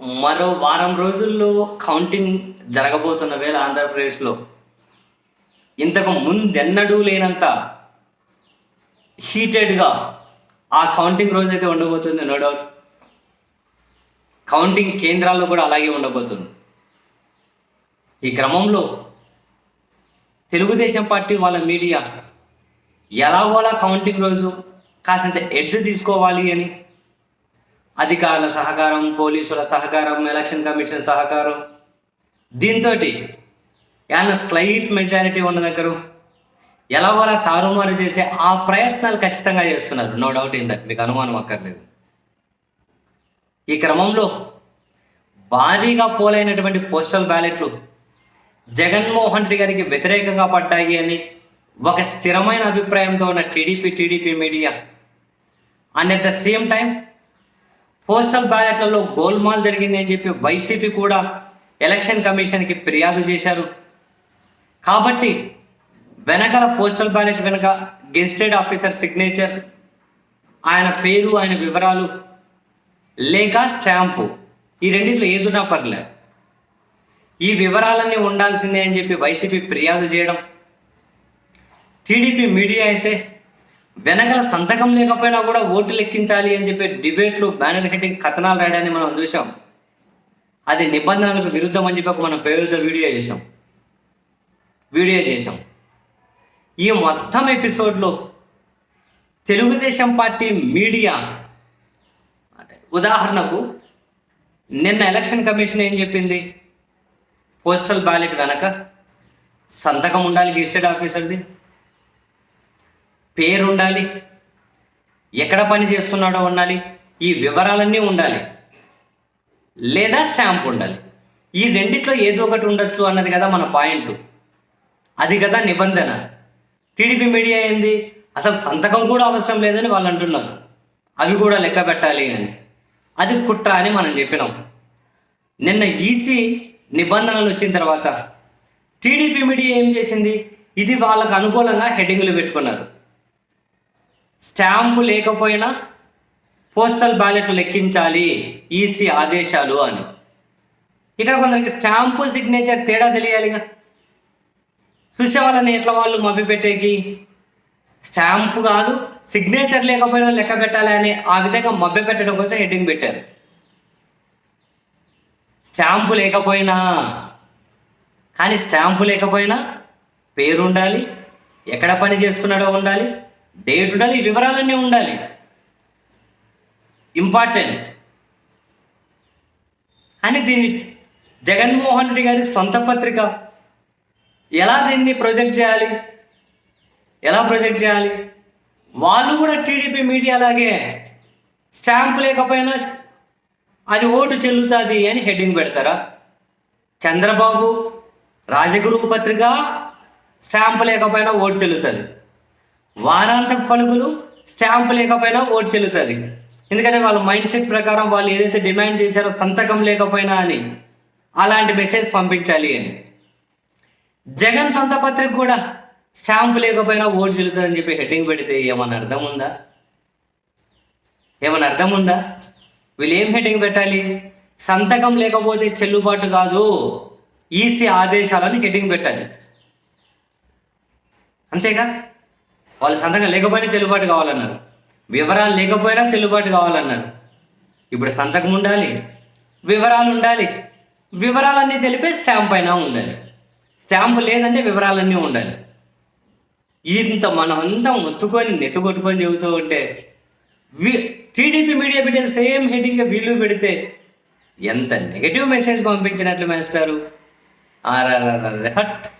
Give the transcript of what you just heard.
మరో వారం రోజుల్లో కౌంటింగ్ జరగబోతున్న వేళ ఆంధ్రప్రదేశ్లో. ఇంతకు ముందెన్నడూ లేనంత హీటెడ్గా ఆ కౌంటింగ్ రోజు అయితే ఉండబోతుంది నో డౌట్ కౌంటింగ్ కేంద్రాల్లో కూడా అలాగే ఉండబోతుంది. ఈ క్రమంలో తెలుగుదేశం పార్టీ వాళ్ళ మీడియా ఎలాగోలా కౌంటింగ్ రోజు కాసింత ఎడ్జ్ తీసుకోవాలి అని అధికారుల సహకారం పోలీసుల సహకారం ఎలక్షన్ కమిషన్ సహకారం. దీంతో ఏమన్నా స్లైట్ మెజారిటీ ఉన్న దగ్గర ఎలాగోలా తారుమారు చేసే ఆ ప్రయత్నాలు ఖచ్చితంగా చేస్తున్నారు. నో డౌట్ ఇన్ మీకు అనుమానం అక్కర్లేదు. ఈ క్రమంలో భారీగా పోలైనటువంటి పోస్టల్ బ్యాలెట్లు జగన్మోహన్ రెడ్డి గారికి వ్యతిరేకంగా పడ్డాయి అని ఒక స్థిరమైన అభిప్రాయంతో ఉన్న TDP TDP media. And at the same time postal బ్యాలెట్లలో గోల్మాల్ జరిగిందని చెప్పి వైసీపీ కూడా ఎలక్షన్ కమిషన్కి ఫిర్యాదు చేశారు. కాబట్టి వెనకాల పోస్టల్ బ్యాలెట్ వెనక గెస్టెడ్ ఆఫీసర్ సిగ్నేచర్ ఆయన పేరు ఆయన వివరాలు లేక స్టాంపు ఈ రెండింటిలో ఏదున్నా పర్లేదు. ఈ వివరాలన్నీ ఉండాల్సిందే అని చెప్పి వైసీపీ ఫిర్యాదు చేయడం. టీడీపీ మీడియా అయితే వెనకల సంతకం లేకపోయినా కూడా ఓటు లెక్కించాలి అని చెప్పి డిబేట్లు బ్యానర్ హెడ్డింగ్ కథనాలు రాయడాన్ని మనం చూసాం అది నిబంధనలకు విరుద్ధం అని చెప్పి ఒక మనం పేరుతో వీడియో చేసాం వీడియో చేసాం ఈ మొత్తం ఎపిసోడ్లో తెలుగుదేశం పార్టీ మీడియా ఉదాహరణకు నిన్న ఎలక్షన్ కమిషన్ ఏం చెప్పింది? పోస్టల్ బ్యాలెట్ వెనక సంతకం ఉండాలి గెస్టెడ్ ఆఫీసర్ది. పేరు ఉండాలి ఎక్కడ పని చేస్తున్నాడో ఉండాలి. ఈ వివరాలన్నీ ఉండాలి. లేదా స్టాంప్ ఉండాలి. ఈ రెండిట్లో ఏదో ఒకటి ఉండొచ్చు అన్నది కదా మన పాయింట్. అది కదా నిబంధన. టీడీపీ మీడియా ఏంది? అసలు సంతకం కూడా అవసరం లేదని వాళ్ళు అంటున్నారు. అవి కూడా లెక్క పెట్టాలి అని. అది కుట్ర అని మనం చెప్పినాం. నిన్న ఈసీ నిబంధనలు వచ్చిన తర్వాత టీడీపీ మీడియా ఏం చేసింది? ఇది వాళ్ళకు అనుకూలంగా హెడ్డింగ్లు పెట్టుకున్నారు. స్టాంపు లేకపోయినా పోస్టల్ బ్యాలెట్ లెక్కించాలి ఈసీ ఆదేశాలు అని. ఇక్కడ కొందరికి స్టాంపు సిగ్నేచర్ తేడా తెలియాలిగా. చూసే వాళ్ళని ఎట్లా వాళ్ళు మభ్యపెట్టేకి? స్టాంపు కాదు సిగ్నేచర్ లేకపోయినా లెక్క పెట్టాలి అని ఆ విధంగా మభ్య పెట్టడం కోసం హెడ్డింగ్ పెట్టారు. స్టాంపు లేకపోయినా కానీ స్టాంపు లేకపోయినా పేరు ఉండాలి ఎక్కడ పని చేస్తున్నాడో ఉండాలి డేట్ ఉండాలి ఈ వివరాలన్నీ ఉండాలి. ఇంపార్టెంట్ అని దీన్ని జగన్మోహన్ రెడ్డి గారి సొంత పత్రిక ఎలా దీన్ని ప్రొజెక్ట్ చేయాలి? ఎలా ప్రొజెక్ట్ చేయాలి? వాళ్ళు కూడా టీడీపీ మీడియా లాగే స్టాంప్ లేకపోయినా అది ఓటు చెల్లుతుంది అని హెడ్డింగ్ పెడతారా? చంద్రబాబు రాజగురు పత్రిక స్టాంప్ లేకపోయినా ఓటు చెల్లుతుంది. వారాంత పలుకులు స్టాంప్ లేకపోయినా ఓటు చెల్లుతుంది. ఎందుకంటే వాళ్ళ మైండ్ సెట్ ప్రకారం వాళ్ళు ఏదైతే డిమాండ్ చేశారో సంతకం లేకపోయినా అని అలాంటి మెసేజ్ పంపించాలి అని. జగన్ సొంత పత్రిక కూడా స్టాంప్ లేకపోయినా ఓటు చెల్లుతుందని చెప్పి హెడ్డింగ్ పెడితే ఏమన్నా అర్థం ఉందా? ఏమన్నా అర్థం ఉందా? వీళ్ళు ఏం హెడ్డింగ్ పెట్టాలి? సంతకం లేకపోతే చెల్లుబాటు కాదు. ఈసీ ఆదేశాలని హెడ్డింగ్ పెట్టాలి. అంతేగా? వాళ్ళు సంతకం లేకపోయినా చెల్లుబాటు కావాలన్నారు. వివరాలు లేకపోయినా చెల్లుబాటు కావాలన్నారు. ఇప్పుడు సంతకం ఉండాలి. వివరాలు ఉండాలి. వివరాలన్నీ తెలిపే స్టాంప్ అయినా ఉండాలి. స్టాంప్ లేదంటే వివరాలన్నీ ఉండాలి. ఇంత మనమంతా అంతా మొత్తుకొని నెత్తుకొట్టుకొని చెబుతూ ఉంటే వి- టీడీపీ మీడియా పెట్టిన సేమ్ హెడ్డింగ్గా వీళ్ళు పెడితే ఎంత నెగటివ్ మెసేజ్ పంపించినట్లు మేస్టారు? ఆర్ఆర్ఆర్ హట్